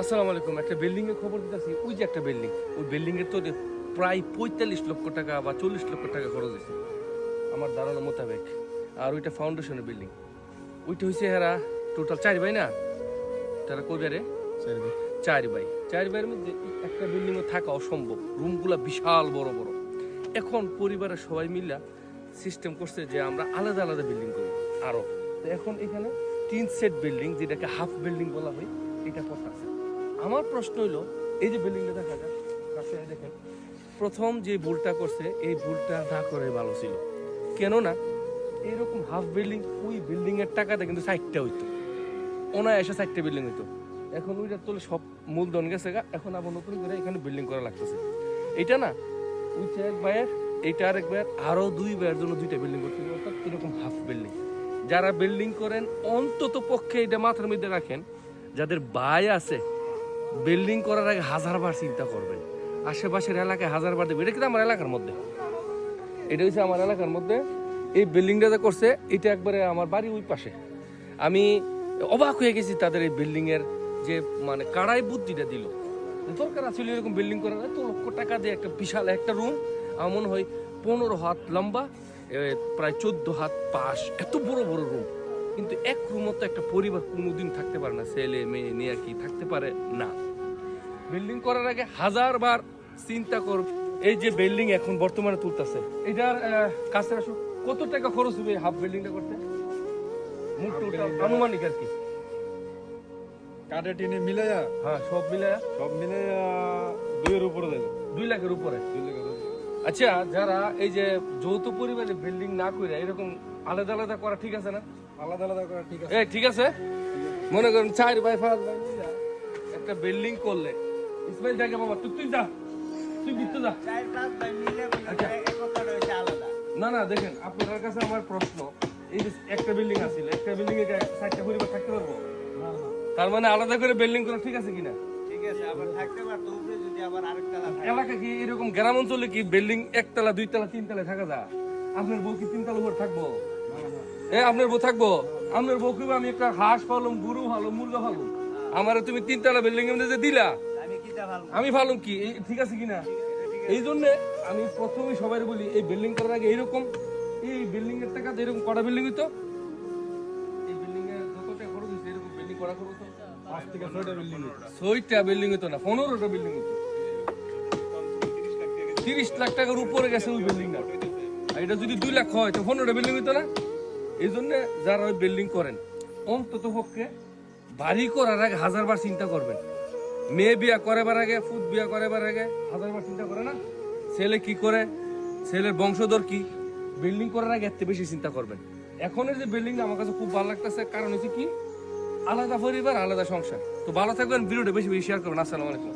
আসসালামু আলাইকুম একটা বিল্ডিং এর খবর দিতেছি। ওই যে একটা বিল্ডিং ওই বিল্ডিং এর তো প্রায় পঁয়তাল্লিশ লক্ষ টাকা বা চল্লিশ লক্ষ টাকা খরচ হয়েছে। আমার ধারণা মোতাবেক। আর ওইটা ফাউন্ডেশনের বিল্ডিং ওইটা হয়েছে এরা টোটাল চার ভাই না? তারা কই রে চার ভাই। চার ভাইয়ের মধ্যে একটা বিল্ডিং এ থাকা অসম্ভব। রুমগুলা বিশাল বড় বড়। এখন পরিবারের সবাই মিলে সিস্টেম করছে যে আমরা আলাদা আলাদা বিল্ডিং করি আরও। তো এখন এখানে তিন সেট বিল্ডিং যেটাকে হাফ বিল্ডিং বলা হয় এটা করতেছে। আমার প্রশ্ন হইল, এই যে বিল্ডিংটা দেখা যায়, কাছে দেখেন, প্রথম যে ভুলটা করছে, এই ভুলটা না করে ভালো ছিল। কেননা, এরকম হাফ বিল্ডিং ওই বিল্ডিং এর টাকাতে কিন্তু সাইডটা হইতো। ওনায় এসে সাইডটা বিল্ডিং হইতো। এখন ওইটা তোলে সব মূলধন গেছে গা, এখন আবার নতুন করে এখানে বিল্ডিং করা লাগতেছে। এটা না, ওইটা এক ভাইয়ের, এইটা আরেক ভাইয়ের, আরও দুই ভাইয়ের জন্য দুইটা বিল্ডিং করতে অর্থাৎ এরকম হাফ বিল্ডিং যারা বিল্ডিং করেন, অন্তত পক্ষে এটা মাথার মধ্যে রাখেন, যাদের ভাই আছে বিল্ডিং করার আগে হাজার বার চিন্তা করবেন। আশেপাশের এলাকায় হাজার বার দেবে এটা কিন্তু আমার এলাকার মধ্যে। এটা হচ্ছে আমার এলাকার মধ্যে। এই বিল্ডিংটা যে করছে, এটা একবারে আমার বাড়ি ওই পাশে। আমি অবাক হয়ে গেছি তাদের এই বিল্ডিং এর যে মানে কাড়াই বুদ্ধিটা দিল। দরকার আছে এরকম বিল্ডিং করার। এত লক্ষ টাকা দিয়ে একটা বিশাল একটা রুম আমার মনে হয় পনেরো হাত লম্বা প্রায় চোদ্দ হাত পাশ। এত বড় বড় রুম কিন্তু এক রুমও তো একটা পরিবার কোনোদিন থাকতে পারে না। ছেলে মেয়ে নিয়ে কি থাকতে পারে না। বিল্ডিং করার আগে হাজার বার চিন্তা কর এই যে বিল্ডিং এখন বর্তমানে তুলতেছে এটার কাছে আসো কত টাকা খরচ হবে হাফ বিল্ডিংটা করতে? আনুমানিক আর কি। কাঠে টিনে মিলাইয়া? হ্যাঁ সব মিলে সব মিলাইয়া দুইয়ের উপরে দেবে। দুই লাখের উপরে। দুই লাখ করে। আচ্ছা যারা এই যে যৌথ পরিবারে বিল্ডিং না করে এরকম আলাদা আলাদা করা ঠিক আছে না? আলাদা আলাদা করা ঠিক আছে। এই ঠিক আছে? মনে করেন চার বাই পাঁচ বাই একটা বিল্ডিং করলে। ইসমাইল বাবা তুই তুই যা। তুই বিত্ত যা। চার পাঁচ ভাই মিলে আচ্ছা। আলাদা। না না দেখেন আপনার কাছে আমার প্রশ্ন এই যে একটা বিল্ডিং আছে একটা বিল্ডিং এ চারটা পরিবার থাকতে পারব? তার মানে আলাদা করে বিল্ডিং করা ঠিক আছে কিনা? ঠিক আছে আবার থাকতে পারতো উপরে যদি আবার আরেকটা থাকে এলাকা কি এরকম গ্রাম অঞ্চলে কি বিল্ডিং একতলা দুই দুইতলা তিনতলা থাকা যায়? আপনার বউ কি তিনতলা উপর থাকব? এ আপনার বউ থাকব? আপনার বউ কি আমি একটা হাঁস পালম গরু ভালো মুরগা ভালো আমার তুমি তিনতলা বিল্ডিং এর মধ্যে দিলা আমি কিটা ভালো কি? ঠিক আছে কিনা? এই জন্য আমি প্রথমে সবাই বলি এই বিল্ডিং করার আগে এইরকম এই বিল্ডিং এর টাকা এরকম কটা বিল্ডিং হইতো? এই বিল্ডিং এর যত টাকা খরচ হইছে এরকম বিল্ডিং করা খরচ হতো পাঁচ থেকে ছয়টা বিল্ডিং ছয়টা বিল্ডিং হতো না পনেরোটা বিল্ডিং হতো তিরিশ লাখ টাকার উপরে গেছে ওই বিল্ডিংটা। এটা যদি দুই লাখ হয়, তো পনেরোটা বিল্ডিং হতো না? এই জন্য যারা ওই বিল্ডিং করেন, অন্তত পক্ষে বাড়ি করার আগে হাজার বার চিন্তা করবেন। মেয়ে বিয়া করাবার আগে ফুট বিয়া করাবার আগে হাজার বার চিন্তা করে না? ছেলে কি করে? ছেলের বংশধর কি? বিল্ডিং করার আগে এত বেশি চিন্তা করবেন। এখনের যে বিল্ডিংটা আমার কাছে খুব ভালো লাগতেছে, কারণ হচ্ছে কি? আলাদা পরিবার, আলাদা সংসার। তো ভালো থাকবেন, ভিডিওটা বেশি বেশি শেয়ার করবেন। আসসালামু আলাইকুম।